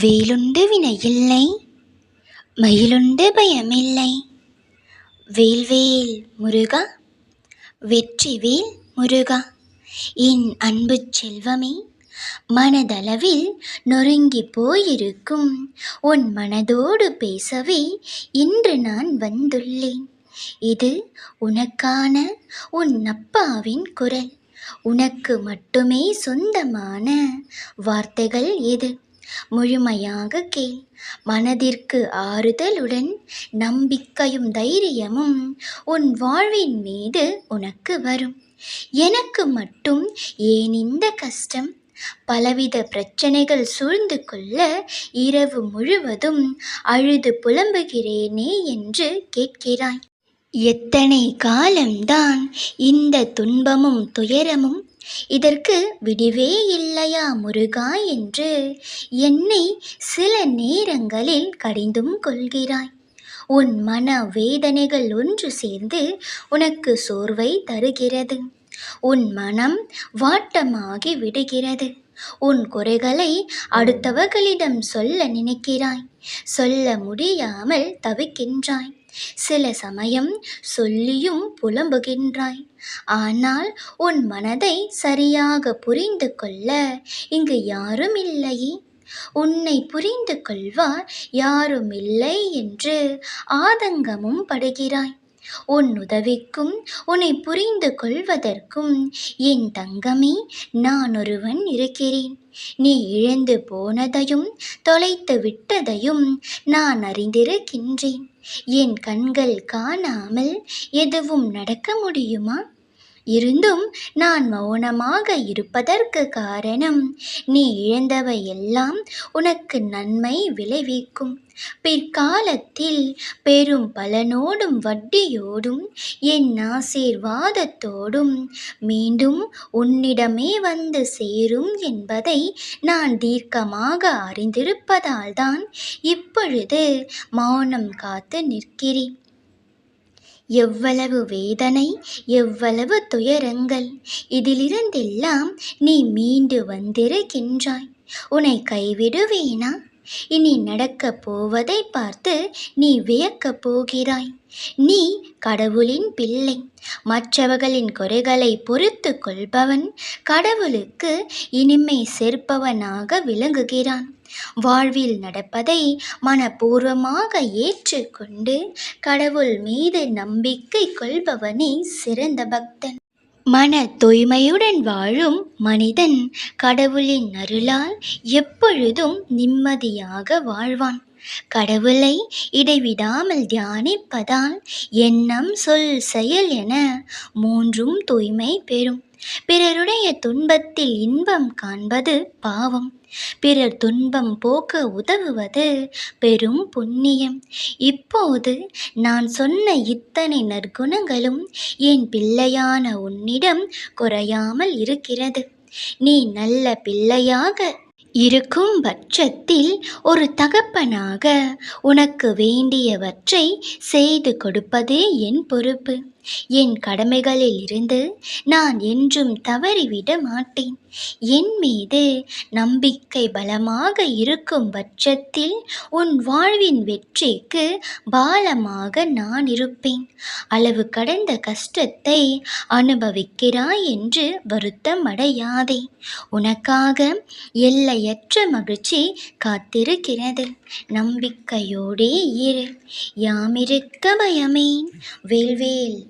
வேலுண்டு வினையில்லை மயிலுண்டு பயமில்லை. வேல்வேல் முருகா வெற்றிவேல் முருகா என் அன்பு செல்வமே மனதளவில் நொறுங்கி போயிருக்கும். உன் மனதோடு பேசவே இன்று நான் வந்துள்ளேன். இது உனக்கான உன் அப்பாவின் குரல். உனக்கு மட்டுமே சொந்தமான வார்த்தைகள் எது? முழுமையாக கேள். மனதிற்கு ஆறுதலுடன் நம்பிக்கையும் தைரியமும் உன் வாழ்வின் மீது உனக்கு வரும். எனக்கு மட்டும் ஏன் இந்த கஷ்டம்? பலவித பிரச்சனைகள் சூழ்ந்து கொள்ள இரவு முழுவதும் அழுது புலம்புகிறேனே என்று கேட்கிறாய். எத்தனை காலம்தான் இந்த துன்பமும் துயரமும் இதற்கு விடிவே இல்லையா முருகா என்று என்னை சில நேரங்களில் கடிந்தும் கொள்கிறாய். உன் மன வேதனைகள் ஒன்று சேர்ந்து உனக்கு சோர்வை தருகிறது. உன் மனம் வாட்டமாகி விடுகிறது. உன் குறைகளை அடுத்தவர்களிடம் சொல்ல நினைக்கிறாய். சொல்ல முடியாமல் தவிக்கின்றாய். சில சமயம் சொல்லியும் புலம்புகின்றாய். ஆனால் உன் மனதை சரியாக புரிந்து கொள்ள இங்கு யாரும் இல்லையே உன்னை புரிந்து கொள்வார் யாரும் இல்லை என்று ஆதங்கமும் படுகிறாய். உன் உதவிக்கும் உன்னை புரிந்து கொள்வதற்கும் என் தங்கமே நான் ஒருவன் இருக்கிறேன். நீ இழந்து போனதையும் தொலைத்து விட்டதையும் நான் அறிந்திருக்கின்றேன். என் கண்கள் காணாமல் எதுவும் நடக்க முடியுமா? இருந்தும் நான் மௌனமாக இருப்பதற்கு காரணம் நீ இழந்தவை எல்லாம் உனக்கு நன்மை விளைவிக்கும். பிற்காலத்தில் பெரும் பலனோடும் வட்டியோடும் என் ஆசீர்வாதத்தோடும் மீண்டும் உன்னிடமே வந்து சேரும் என்பதை நான் தீர்க்கமாக அறிந்திருப்பதால்தான் இப்பொழுது மௌனம் காத்து நிற்கிறேன். எவ்வளவு வேதனை எவ்வளவு துயரங்கள். இதிலிருந்தெல்லாம் நீ மீண்டு வந்திருக்கின்றாய். உன்னை கைவிடுவேனா? இனி நடக்கப் போவதை பார்த்து நீ வியக்கப் போகிறாய். நீ கடவுளின் பிள்ளை. மற்றவர்களின் குறைகளை பொறுத்து கொள்பவன் கடவுளுக்கு இனிமை சேர்ப்பவனாக விளங்குகிறான். வாழ்வில் நடப்பதை மனப்பூர்வமாக ஏற்றுக்கொண்டு கடவுள் மீது நம்பிக்கை கொள்பவனே சிறந்த பக்தன். மன தூய்மையுடன் வாழும் மனிதன் கடவுளின் அருளால் எப்பொழுதும் நிம்மதியாக வாழ்வான். கடவுளை இடைவிடாமல் தியானிப்பதால் எண்ணம் சொல் செயல் என மூன்றும் தூய்மை பெறும். பிறருடைய துன்பத்தில் இன்பம் காண்பது பாவம். பிறர் துன்பம் போக்க உதவுவது பெரும் புண்ணியம். இப்போது நான் சொன்ன இத்தனை நற்குணங்களும் என் பிள்ளையான உன்னிடம் குறையாமல் இருக்கிறது. நீ நல்ல பிள்ளையாக இருக்கும் பட்சத்தில் ஒரு தகப்பனாக உனக்கு வேண்டியவற்றை செய்து கொடுப்பதே என் பொறுப்பு. என் கடமைகளில் இருந்து நான் என்றும் தவறிவிட மாட்டேன். என் மீது நம்பிக்கை பலமாக இருக்கும் பட்சத்தில் உன் வாழ்வின் வெற்றிக்கு பாலமாக நான் இருப்பேன். அளவு கடந்த கஷ்டத்தை அனுபவிக்கிறாய் என்று வருத்தம் அடையாதே. உனக்காக எல்லையற்ற மகிழ்ச்சி காத்திருக்கிறது. நம்பிக்கையோடே இரு. யாமிருக்க பயமேன். வேல்வேல்